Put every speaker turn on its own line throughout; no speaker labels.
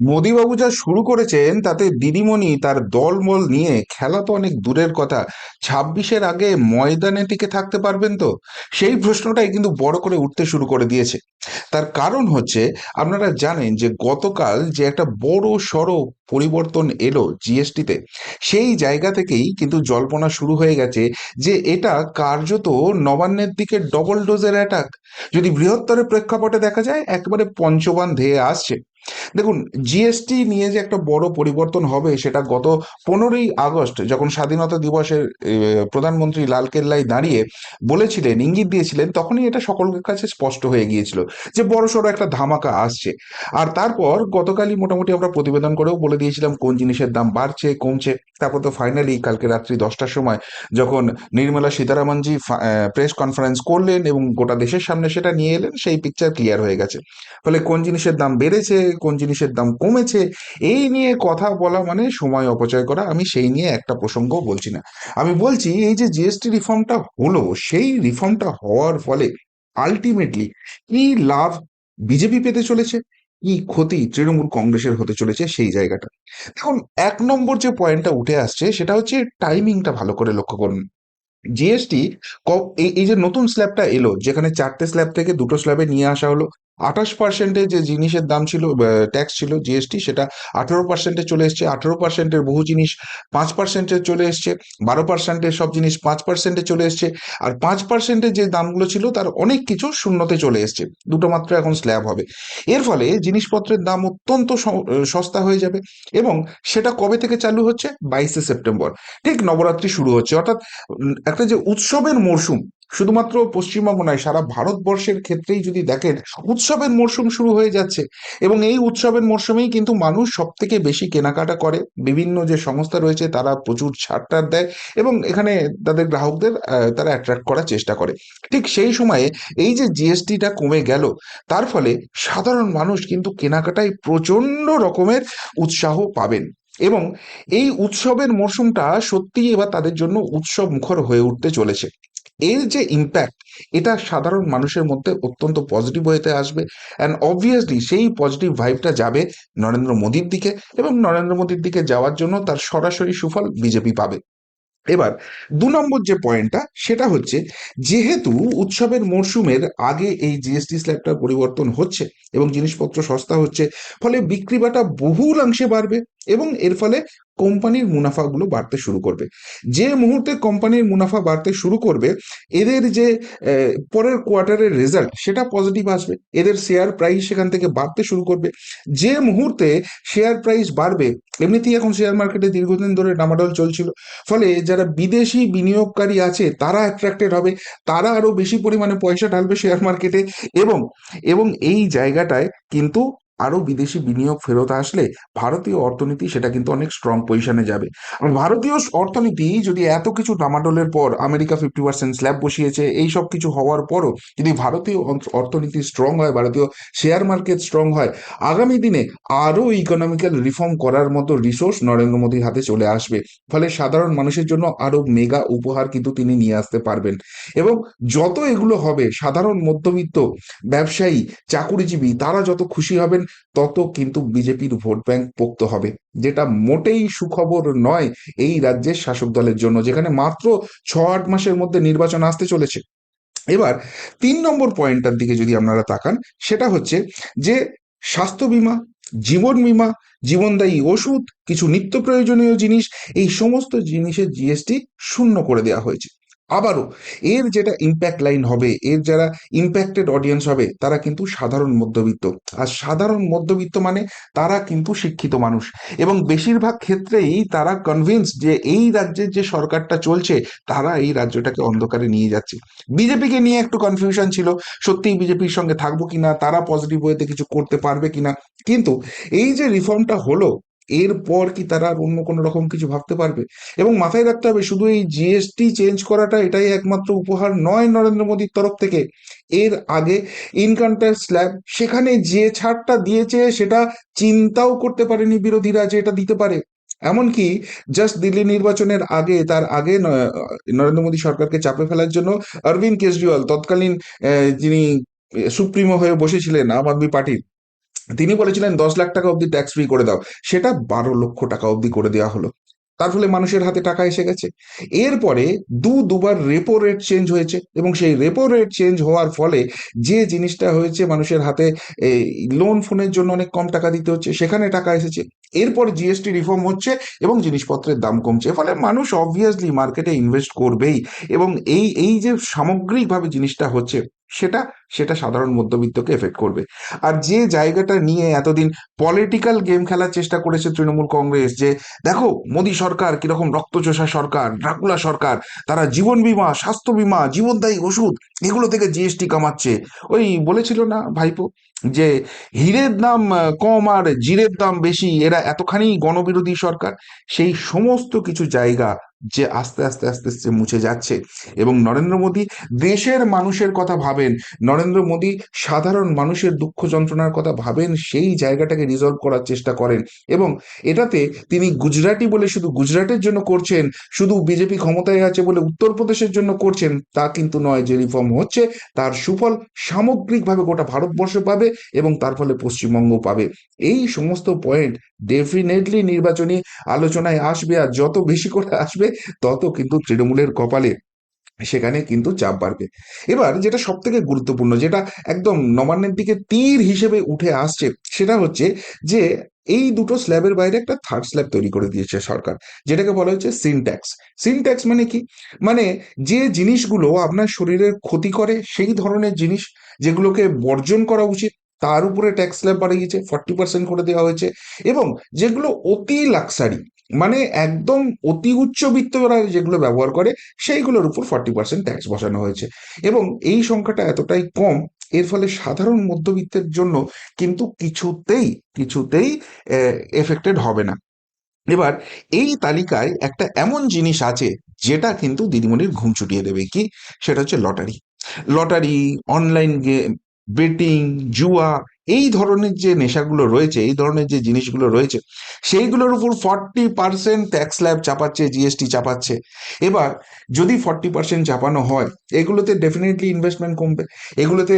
মোদিবাবু যা শুরু করেছেন, তাতে দিদিমণি তার দলমল নিয়ে খেলা তো অনেক দূরের কথা। ছাব্বিশের আগে ময়দানে টিকে থাকতে পারবেন তো? সেই প্রশ্নটাই কিন্তু বড় করে উঠতে শুরু করে দিয়েছে। তার কারণ হচ্ছে, আপনারা জানেন যে গতকাল যে একটা বড় সড়ো পরিবর্তন এলো জিএসটিতে, সেই জায়গা থেকেই কিন্তু জল্পনা শুরু হয়ে গেছে যে এটা কার্যত নবান্নের দিকে ডবল ডোজের অ্যাটাক যদি বৃহত্তর প্রেক্ষাপটে দেখা যায়, একেবারে পঞ্চবান ধেয়ে আসছে। দেখুন জিএসটি নিয়ে যে একটা বড় পরিবর্তন হবে সেটা গত পনেরোই আগস্ট যখন স্বাধীনতা দিবসের প্রধানমন্ত্রী লালকেল্লায় দাঁড়িয়ে বলেছিলেন, ইঙ্গিত দিয়েছিলেন, তখনই এটা সকলের কাছে স্পষ্ট হয়ে গিয়েছিল যে বড় সড়ো একটা ধামাকা আসছে। আর তারপর গতকালই মোটামুটি আমরা প্রতিবেদন করেও বলে দিয়েছিলাম কোন জিনিসের দাম বাড়ছে, কমছে। তারপর তো ফাইনালি কালকে রাত্রি দশটার সময় যখন নির্মলা সীতারামনজি প্রেস কনফারেন্স করলেন এবং গোটা দেশের সামনে সেটা নিয়ে এলেন, সেই পিকচার ক্লিয়ার হয়ে গেছে। ফলে কোন জিনিসের দাম বেড়েছে কোন জিনিসের দাম কমেছে, এই নিয়ে কথা বলা মানে সময় অপচয় করা, আমি সেই নিয়ে একটা প্রসঙ্গ বলছি না। আমি বলছি এই যে জিএসটি রিফর্মটা হলো, সেই রিফর্মটা হওয়ার ফলে আলটিমেটলি কি লাভ বিজেপি পেতে চলেছে? কি ক্ষতি তৃণমূল কংগ্রেসের হতে চলেছে সেই জায়গাটা? দেখুন, এক নম্বর যে পয়েন্টটা উঠে আসছে, সেটা হচ্ছে টাইমিংটা ভালো করে লক্ষ্য করুন। জিএসটি এই যে নতুন স্ল্যাবটা এলো, যেখানে চারটে স্ল্যাব থেকে দুটো স্ল্যাবে নিয়ে আসা হলো আঠাশ পার্সেন্টে যে জিনিসের দাম ছিল ট্যাক্স ছিল জিএসটি সেটা আঠেরো পার্সেন্টে চলে এসছে। আঠেরো পার্সেন্টের বহু জিনিস পাঁচ পার্সেন্টে চলে এসছে, বারো পার্সেন্টের সব জিনিস পাঁচ পার্সেন্টে চলে এসছে, আর পাঁচ পার্সেন্টের যে দামগুলো ছিল, তার অনেক কিছু শূন্যতে চলে এসছে। দুটো মাত্র এখন স্ল্যাব হবে। এর ফলে জিনিসপত্রের দাম অত্যন্ত সস্তা হয়ে যাবে এবং সেটা কবে থেকে চালু হচ্ছে? বাইশে সেপ্টেম্বর। ঠিক নবরাত্রি শুরু হচ্ছে। অর্থাৎ একটা যে উৎসবের মরশুম শুধুমাত্র পশ্চিমবঙ্গ নয়, সারা ভারতবর্ষের ক্ষেত্রেই যদি দেখেন, উৎসবের মরশুম শুরু হয়ে যাচ্ছে। এবং এই উৎসবের মরশুমেই কিন্তু মানুষ সব থেকে বেশি কেনাকাটা করে। বিভিন্ন যে সংস্থা রয়েছে, তারা প্রচুর ছাড়টার দেয় এবং এখানে তাদের গ্রাহকদের তারা অ্যাট্রাক্ট করার চেষ্টা করে। ঠিক সেই সময়ে এই যে জিএসটিটা কমে গেল, তার ফলে সাধারণ মানুষ কিন্তু কেনাকাটায় প্রচণ্ড রকমের উৎসাহ পাবেন। এবং এই উৎসবের মরশুমটা সত্যিই এবার তাদের জন্য উৎসব মুখর হয়ে উঠতে চলেছে। এর যে ইম্প্যাক্ট এটা সাধারণ মানুষের মধ্যে অত্যন্ত পজিটিভ হয়েতে আসবে অ্যান্ড অবভিয়াসলি সেই পজিটিভ ভাইবটা যাবে নরেন্দ্র মোদীর দিকে এবং নরেন্দ্র মোদীর দিকে যাওয়ার জন্য তার সরাসরি সুফল বিজেপি পাবে। এবার দু নম্বর যে পয়েন্টটা সেটা হচ্ছে যেহেতু উৎসবের মরশুমের আগে এই জিএসটি স্ল্যাবটার পরিবর্তন হচ্ছে এবং জিনিসপত্র সস্তা হচ্ছে, ফলে বিক্রি বাটা বহুলাংশে বাড়বে এবং এর ফলে কোম্পানির মুনাফাগুলো বাড়তে শুরু করবে। যে মুহূর্তে কোম্পানির মুনাফা বাড়তে শুরু করবে, এদের যে পরের কোয়ার্টারের রেজাল্ট, সেটা পজিটিভ আসবে। এদের শেয়ার প্রাইস সেখান থেকে বাড়তে শুরু করবে। যে মুহূর্তে শেয়ার প্রাইস বাড়বে, এমনিতেই এখন শেয়ার মার্কেটে দীর্ঘদিন ধরে ডামাডোল চলছিল। ফলে যারা বিদেশি বিনিয়োগকারী আছে, তারা অ্যাট্রাক্টেড হবে, তারা আরও বেশি পরিমাণে পয়সা ঢালবে শেয়ার মার্কেটে এবং এবং এই জায়গাটায় কিন্তু আরও বিদেশি বিনিয়োগ ফেরত আসলে ভারতীয় অর্থনীতি সেটা কিন্তু অনেক স্ট্রং পজিশনে যাবে। আর ভারতীয় অর্থনীতি যদি এত কিছু ডামাডোলের পর আমেরিকা ফিফটি পার্সেন্ট স্ল্যাব বসিয়েছে, এই সব কিছু হওয়ার পরও যদি ভারতীয় অর্থনীতি স্ট্রং হয়, ভারতীয় শেয়ার মার্কেট স্ট্রং হয়, আগামী দিনে আরও ইকোনমিক্যাল রিফর্ম করার মতো রিসোর্স নরেন্দ্র মোদীর হাতে চলে আসবে। ফলে সাধারণ মানুষের জন্য আরও মেগা উপহার কিন্তু তিনি নিয়ে আসতে পারবেন। এবং যত এগুলো হবে, সাধারণ মধ্যবিত্ত ব্যবসায়ী, চাকুরিজীবী, তারা যত খুশি হবেন তত কিন্তু বিজেপির ভোট ব্যাংক পোক্ত হবে। যেটা মোটেই সুখবর নয় এই রাজ্যের শাসক দলের জন্য, যেখানে মাত্র ছ আট মাসের মধ্যে নির্বাচন আসতে চলেছে। এবার তিন নম্বর পয়েন্টটার দিকে যদি আপনারা তাকান, সেটা হচ্ছে যে স্বাস্থ্য বীমা, জীবন বীমা, জীবনদায়ী ওষুধ, কিছু নিত্য প্রয়োজনীয় জিনিস, এই সমস্ত জিনিসের জিএসটি শূন্য করে দেওয়া হয়েছে। আবারও, এর যেটা ইম্প্যাক্ট লাইন হবে, এর যারা ইম্প্যাক্টেড অডিয়েন্স হবে, তারা কিন্তু সাধারণ মধ্যবিত্ত। আর সাধারণ মধ্যবিত্ত মানে তারা কিন্তু শিক্ষিত মানুষ। এবং বেশিরভাগ ক্ষেত্রেই তারা কনভিন্স যে এই রাজ্যের যে সরকারটা চলছে, তারা এই রাজ্যটাকে অন্ধকারে নিয়ে যাচ্ছে। বিজেপিকে নিয়ে একটু কনফিউশন ছিল, সত্যিই বিজেপির সঙ্গে থাকব কিনা, তারা পজিটিভ ওয়েতে কিছু করতে পারবে কিনা। কিন্তু এই যে রিফর্মটা হলো এরপর কি তারা আর অন্য কোনো রকম কিছু ভাবতে পারবে? এবং মাথায় রাখতে হবে, শুধু এই জিএসটি চেঞ্জ করাটা এটাই একমাত্র উপহার নয় নরেন্দ্র মোদীর তরফ থেকে। এর আগে ইনকাম ট্যাক্স স্ল্যাব সেখানে যে ছাড়টা দিয়েছে সেটা চিন্তাও করতে পারেনি বিরোধীরা যে এটা দিতে পারে। এমনকি জাস্ট দিল্লি নির্বাচনের আগে, তার আগে নরেন্দ্র মোদী সরকারকে চাপে ফেলার জন্য অরবিন্দ কেজরিওয়াল তৎকালীন যিনি সুপ্রিমো হয়ে বসেছিলেন, আম আদমি পার্টির। তিনি বলেছিলেন, দশ লাখ টাকা অবধি ট্যাক্স ফ্রি করে দাও। সেটা বারো লক্ষ টাকা অবধি করে দেওয়া হলো। তার ফলে মানুষের হাতে টাকা এসে গেছে। এরপরে দু, দুবার রেপো রেট চেঞ্জ হয়েছে এবং সেই রেপো রেট চেঞ্জ হওয়ার ফলে যে জিনিসটা হয়েছে মানুষের হাতে লোন ফোনের জন্য অনেক কম টাকা দিতে হচ্ছে, সেখানে টাকা এসেছে। এরপর জিএসটি রিফর্ম হচ্ছে এবং জিনিসপত্রের দাম কমছে। ফলে মানুষ অবভিয়াসলি মার্কেটে ইনভেস্ট করবেই এবং এই এই যে সামগ্রিকভাবে জিনিসটা হচ্ছে সেটা সেটা সাধারণ মধ্যবিত্তকে এফেক্ট করবে। আর যে জায়গাটা নিয়ে এতদিন পলিটিক্যাল গেম খেলার চেষ্টা করেছে তৃণমূল কংগ্রেস যে, দেখো, মোদী সরকার কীরকম রক্তচোষা সরকার, ড্রাকুলা সরকার, তারা জীবন বীমা, স্বাস্থ্য বীমা, জীবনদায়ী ওষুধ, এগুলো থেকে জিএসটি কামাচ্ছে। ওই বলেছিল না ভাইপো যে, হীরের দাম কম আর জিরের দাম বেশি, এরা এতখানি গণবিরোধী সরকার, সেই সমস্ত কিছু জায়গা যে আস্তে আস্তে আস্তে আস্তে মুছে যাচ্ছে। এবং নরেন্দ্র মোদী দেশের মানুষের কথা ভাবেন, নরেন্দ্র মোদী সাধারণ মানুষের দুঃখ যন্ত্রণার কথা ভাবেন, সেই জায়গাটাকে রিজলভ করার চেষ্টা করেন। এবং এটাতে তিনি গুজরাটি বলে শুধু গুজরাটের জন্য করছেন, শুধু বিজেপি ক্ষমতায় আছে বলে উত্তরপ্রদেশের জন্য করছেন, তা কিন্তু নয় যে রিফর্ম হচ্ছে, তার সুফল সামগ্রিকভাবে গোটা ভারতবর্ষ পাবে এবং তার ফলে পশ্চিমবঙ্গ পাবে। এই সমস্ত পয়েন্ট ডেফিনেটলি নির্বাচনী আলোচনায় আসবে, আর যত বেশি করে আসবে তত কিন্তু তৃণমূলের কপালে সেখানে কিন্তু চাপ বাড়বে। এবার যেটা সব থেকে গুরুত্বপূর্ণ, যেটা একদম নবান্নের দিকে তীর হিসেবে উঠে আসছে, সেটা হচ্ছে যে এই দুটো স্ল্যাবের বাইরে একটা থার্ড স্ল্যাব তৈরি করে দিয়েছে সরকার, যেটাকে বলা হচ্ছে সিনট্যাক্স সিনট্যাক্স মানে কি? মানে যে জিনিসগুলো আপনার শরীরের ক্ষতি করে, সেই ধরনের জিনিস যেগুলোকে বর্জন করা উচিত, তার উপরে ট্যাক্স স্ল্যাব বাড়িয়েছে ফর্টি পার্সেন্ট করে দেওয়া হয়েছে, এবং যেগুলো অতি লাক্সারি মানে একদম অতি উচ্চবিত্তরা যেগুলো ব্যবহার করে, সেইগুলোর উপর ফর্টি পার্সেন্ট ট্যাক্স বসানো হয়েছে। এবং এই সংখ্যাটা এতটাই কম, এর ফলে সাধারণ মধ্যবিত্তের জন্য কিন্তু কিছুতেই কিছুতেই এফেক্টেড হবে না। এবার, এই তালিকায় একটা এমন জিনিস আছে, যেটা কিন্তু দিদিমণির ঘুম ছুটিয়ে দেবে কি? সেটা হচ্ছে lottery. Lottery online game betting জুয়া এই ধরনের যে নেশাগুলো রয়েছে, এই ধরনের যে জিনিসগুলো রয়েছে, সেইগুলোর উপর ফর্টি পার্সেন্ট ট্যাক্স ল্যাব চাপাচ্ছে জিএসটি চাপাচ্ছে। এবার, যদি ফর্টি পার্সেন্ট চাপানো হয়, এগুলোতে ডেফিনেটলি ইনভেস্টমেন্ট কমবে। এগুলোতে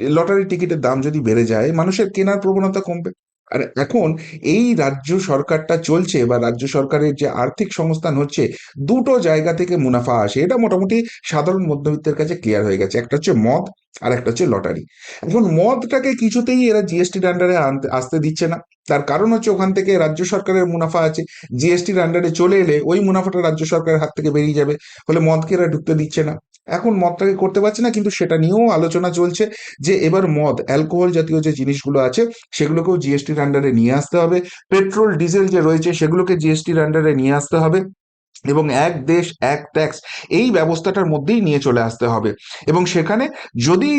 লটারি টিকিটের দাম যদি বেড়ে যায়, মানুষের কেনার প্রবণতা কমবে। আর এখন এই রাজ্য সরকারটা চলছে বা রাজ্য সরকারের যে আর্থিক সংস্থান হচ্ছে, দুটো জায়গা থেকে মুনাফা আসে। এটা মোটামুটি সাধারণ মধ্যবিত্তের কাছে ক্লিয়ার হয়ে গেছে। একটা হচ্ছে মদ আর একটা হচ্ছে লটারি। এখন মদটাকে কিছুতেই এরা জিএসটির আন্ডারে আসতে দিচ্ছে না। তার কারণ হচ্ছে ওখান থেকে রাজ্য সরকারের মুনাফা আছে। জিএসটির আন্ডারে চলে এলে ওই মুনাফাটা রাজ্য সরকারের হাত থেকে বেরিয়ে যাবে। ফলে মদকে এরা ঢুকতে দিচ্ছে না। এখন মদটাকে করতে পারছে না, কিন্তু সেটা নিয়েও আলোচনা চলছে যে এবার মদ, অ্যালকোহল জাতীয় যে জিনিসগুলো আছে, সেগুলোকেও জিএসটির আন্ডারে নিয়ে আসতে হবে। পেট্রোল, ডিজেল যে রয়েছে, সেগুলোকে জিএসটির আন্ডারে নিয়ে আসতে হবে। এবং এক দেশ, এক ট্যাক্স এই ব্যবস্থাটার মধ্যেই নিয়ে চলে আসতে হবে। এবং সেখানে যদি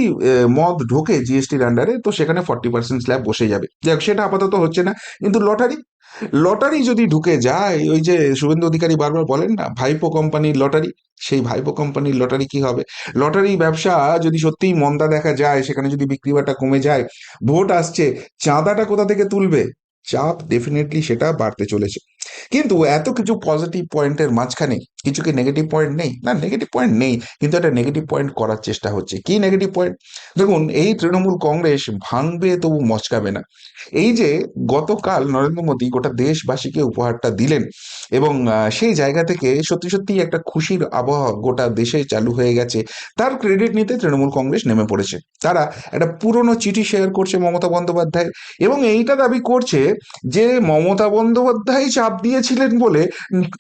মদ ঢোকে জিএসটির আন্ডারে তো সেখানে ফর্টি পার্সেন্ট স্ল্যাব বসে যাবে। যাক, সেটা আপাতত হচ্ছে না, কিন্তু লটারি লটারি যদি ঢুকে যায়, ওই যে শুভেন্দু অধিকারী বারবার বলেন না ভাইপো কোম্পানির লটারি সেই ভাইপো কোম্পানির লটারি কি হবে? লটারি ব্যবসা যদি সত্যিই মন্দা দেখা যায়, সেখানে যদি বিক্রি বাটা কমে যায়, ভোট আসছে, চাঁদাটা কোথা থেকে তুলবে? চাপ ডেফিনেটলি সেটা বাড়তে চলেছে। কিন্তু এত কিছু পজিটিভ পয়েন্টের মাঝখানে কিছু কি নেগেটিভ পয়েন্ট নেই? না নেগেটিভ পয়েন্ট নেই, কিন্তু একটা নেগেটিভ পয়েন্ট করার চেষ্টা হচ্ছে। কি নেগেটিভ পয়েন্ট দেখুন, এই তৃণমূল কংগ্রেস ভাঙবে তবু মচকাবে না। এই যে গতকাল নরেন্দ্র মোদী গোটা দেশবাসীকে উপহারটা দিলেন এবং সেই জায়গা থেকে সত্যি সত্যি একটা খুশির আবহাওয়া গোটা দেশে চালু হয়ে গেছে। তার ক্রেডিট নিতে তৃণমূল কংগ্রেস নেমে পড়েছে। তারা একটা পুরনো চিঠি শেয়ার করছে মমতা বন্দ্যোপাধ্যায় এবং এইটা দাবি করছে যে মমতা বন্দ্যোপাধ্যায় চাপ দিয়েছিলেন বলে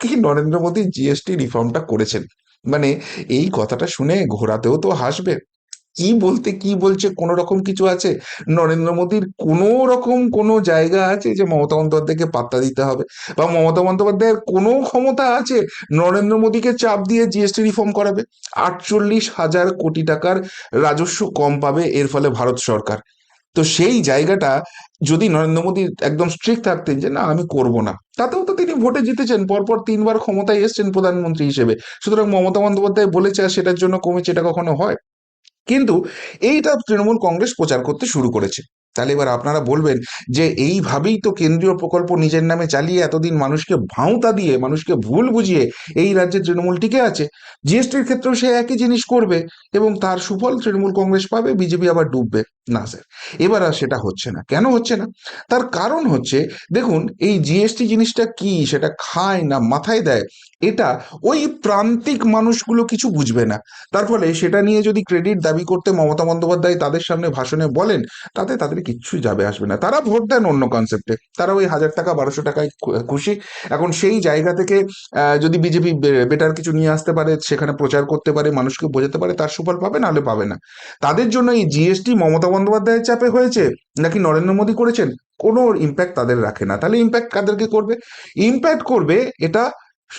কি নরেন্দ্র মোদী জিএসটি রিফর্মটা করেছেন। মানে এই কথাটা শুনে ঘোরাতেও তো হাসবে। কি বলতে, কি বলছে, কোনো রকম কিছু আছে? নরেন্দ্র মোদীর কোনো রকম কোনো জায়গা আছে যে মমতা বন্দ্যোপাধ্যায়কে পাত্তা দিতে হবে? বা মমতা বন্দ্যোপাধ্যায়ের কোনো ক্ষমতা আছে নরেন্দ্র মোদীকে চাপ দিয়ে জিএসটি রিফর্ম করাবে? আটচল্লিশ হাজার কোটি টাকার রাজস্ব কম পাবে এর ফলে ভারত সরকার। তো সেই জায়গাটা যদি নরেন্দ্র মোদী একদম স্ট্রিক্ট থাকতেন যে না, আমি করব না, তাতেও তো তিনি ভোটে জিতেছেন, পরপর তিনবার ক্ষমতায় এসেছেন প্রধানমন্ত্রী হিসেবে। সুতরাং মমতা বন্দ্যোপাধ্যায় বলেছে আর সেটার জন্য কমেছে, এটা কখনো হয়? কিন্তু এইটা তৃণমূল কংগ্রেস প্রচার করতে শুরু করেছে। তাহলে এবার আপনারা বলবেন যে এইভাবেই তো কেন্দ্রীয় প্রকল্প নিজের নামে চালিয়ে এতদিন মানুষকে ভাঁওতা দিয়ে, মানুষকে ভুল বুঝিয়ে এই রাজ্যে তৃণমূল টিকে আছে। জিএসটির ক্ষেত্রেও সে একই জিনিস করবে এবং তার সুফল তৃণমূল কংগ্রেস পাবে বিজেপি আবার ডুববে। না স্যার। এবার আর সেটা হচ্ছে না। কেন হচ্ছে না? তার কারণ হচ্ছে, দেখুন, এই জিএসটি জিনিসটা কি, সেটা খায় না, মাথায় দেয়, এটা ওই প্রান্তিক মানুষগুলো কিছু বুঝবে না। তার ফলে সেটা নিয়ে যদি ক্রেডিট দাবি করতে মমতা বন্দ্যোপাধ্যায় তাদের সামনে ভাষণে বলেন, তাতে তাদের কিচ্ছু যাবে আসবে না। তারা ভোট দেন অন্য কনসেপ্টে তারা ওই হাজার টাকা, বারোশো টাকায় খুশি। এখন সেই জায়গা থেকে যদি বিজেপি বেটার কিছু নিয়ে আসতে পারে, সেখানে প্রচার করতে পারে, মানুষকে বোঝাতে পারে, তার সুফল পাবে, নাহলে পাবে না। তাদের জন্য এই জিএসটি মমতা বন্দ্যোপাধ্যায়ের চাপে হয়েছে নাকি নরেন্দ্র মোদী করেছেন? কোনো ইম্প্যাক্ট তাদের রাখে না। তাহলে ইম্প্যাক্ট কাদেরকে করবে? ইম্প্যাক্ট করবে এটা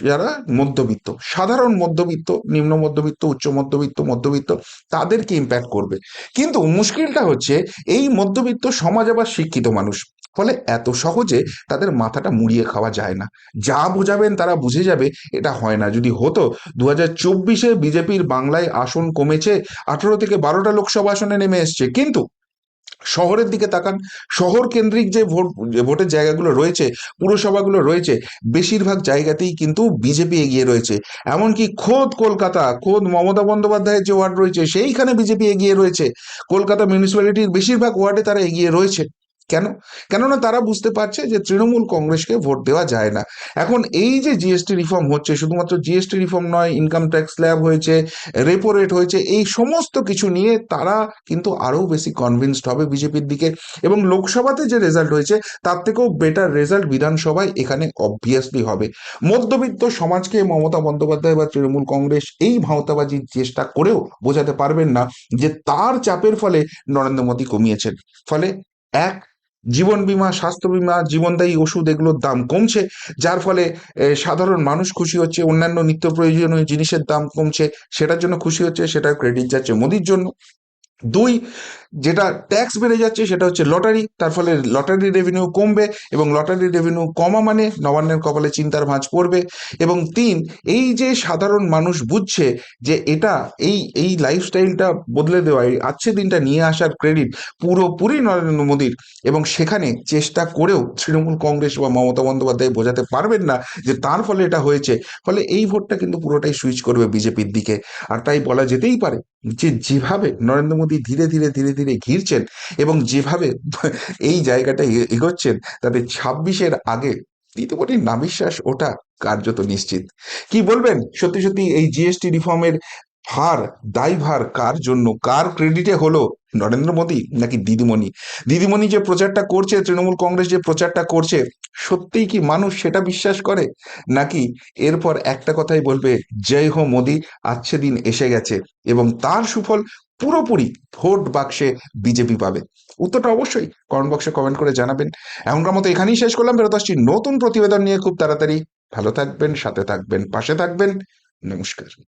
যারা মধ্যবিত্ত, সাধারণ মধ্যবিত্ত, নিম্ন মধ্যবিত্ত, উচ্চ মধ্যবিত্ত মধ্যবিত্ত, তাদেরকে ইম্প্যাক্ট করবে। কিন্তু মুশকিলটা হচ্ছে এই মধ্যবিত্ত সমাজ আবার শিক্ষিত মানুষ। ফলে এত সহজে তাদের মাথাটা মুড়িয়ে খাওয়া যায় না। যা বোঝাবেন তারা বুঝে যাবে এটা হয় না। যদি হতো দু হাজার চব্বিশে বিজেপির বাংলায় আসন কমেছে, আঠারো থেকে বারোটা লোকসভা আসনে নেমে এসছে। কিন্তু শহরের দিকে তাকান, শহর কেন্দ্রিক যে ভোট ভোটের জায়গাগুলো রয়েছে, পুরসভাগুলো রয়েছে, বেশিরভাগ জায়গাতেই কিন্তু বিজেপি এগিয়ে রয়েছে। এমনকি খোদ কলকাতা, খোদ মমতা বন্দ্যোপাধ্যায়ের যে ওয়ার্ড রয়েছে, সেইখানে বিজেপি এগিয়ে রয়েছে। কলকাতা মিউনিসিপ্যালিটির বেশিরভাগ ওয়ার্ডে তারা এগিয়ে রয়েছে। কেন? কেননা তারা বুঝতে পারছে যে তৃণমূল কংগ্রেসকে ভোট দেওয়া যায় না। এখন এই যে জিএসটি রিফর্ম হচ্ছে, শুধুমাত্র জিএসটি রিফর্ম নয় ইনকাম ট্যাক্স স্ল্যাব হয়েছে রেপো রেট হয়েছে, এই সমস্ত কিছু নিয়ে তারা কিন্তু আরও বেশি কনভিন্সড হবে বিজেপির দিকে। এবং লোকসভাতে যে রেজাল্ট হয়েছে, তার থেকেও বেটার রেজাল্ট বিধানসভায় এখানে অবভিয়াসলি হবে। মধ্যবিত্ত সমাজকে মমতা বন্দ্যোপাধ্যায় বা তৃণমূল কংগ্রেস এই ভাঁওতাবাজির চেষ্টা করেও বোঝাতে পারবেন না যে তার চাপের ফলে নরেন্দ্র মোদী কমিয়েছেন। ফলে এক জীবন বীমা, স্বাস্থ্য বীমা, জীবনদায়ী ওষুধ এগুলোর দাম কমছে, যার ফলে সাধারণ মানুষ খুশি হচ্ছে, অন্যান্য নিত্য প্রয়োজনীয় জিনিসের দাম কমছে, সেটার জন্য খুশি হচ্ছে সেটার ক্রেডিট যাচ্ছে মোদির জন্য। দুই যেটা ট্যাক্স বেড়ে যাচ্ছে সেটা হচ্ছে লটারি তার ফলে লটারি রেভিনিউ কমবে এবং লটারি রেভিনিউ কমা মানে নবান্নের কপালে চিন্তার ভাঁজ পড়বে। এবং তিন, এই যে সাধারণ মানুষ বুঝছে যে এটা, এই এই লাইফস্টাইলটা বদলে দেওয়া, এই আজকে দিনটা নিয়ে আসার ক্রেডিট পুরোপুরি নরেন্দ্র মোদীর। এবং সেখানে চেষ্টা করেও তৃণমূল কংগ্রেস বা মমতা বন্দ্যোপাধ্যায় বোঝাতে পারবেন না যে তার ফলে এটা হয়েছে। ফলে এই ভোটটা কিন্তু পুরোটাই সুইচ করবে বিজেপির দিকে। আর তাই বলা যেতেই পারে যে যেভাবে নরেন্দ্র মোদী ধীরে ধীরে ধীরে ধীরে ঘিরছেন এবং যেভাবে এই জায়গাটা এগোচ্ছেন, তাতে ছাব্বিশের আগে তৃতীয়পটির নাবিশ্বাস ওটা কার্যত নিশ্চিত। কি বলবেন? সত্যি সত্যি এই জিএসটি রিফর্মের ভার দায়ভার কার জন্য? কার ক্রেডিটে হলো? নরেন্দ্র মোদী নাকি দিদিমণি? দিদিমণি যে প্রচারটা করছে, তৃণমূল কংগ্রেস যে প্রচারটা করছে, সত্যিই কি মানুষ সেটা বিশ্বাস করে? নাকি এরপর একটা কথাই বলবে, জয় হো মোদী আচ্ছে দিন এসে গেছে। এবং তার সুফল পুরোপুরি ভোট বাক্সে বিজেপি পাবে। উত্তরটা অবশ্যই কমেন্ট বক্সে কমেন্ট করে জানাবেন। এমনকার মতো এখানেই শেষ করলাম। ফেরত আসছি নতুন প্রতিবেদন নিয়ে। খুব তাড়াতাড়ি। ভালো থাকবেন, সাথে থাকবেন, পাশে থাকবেন। নমস্কার।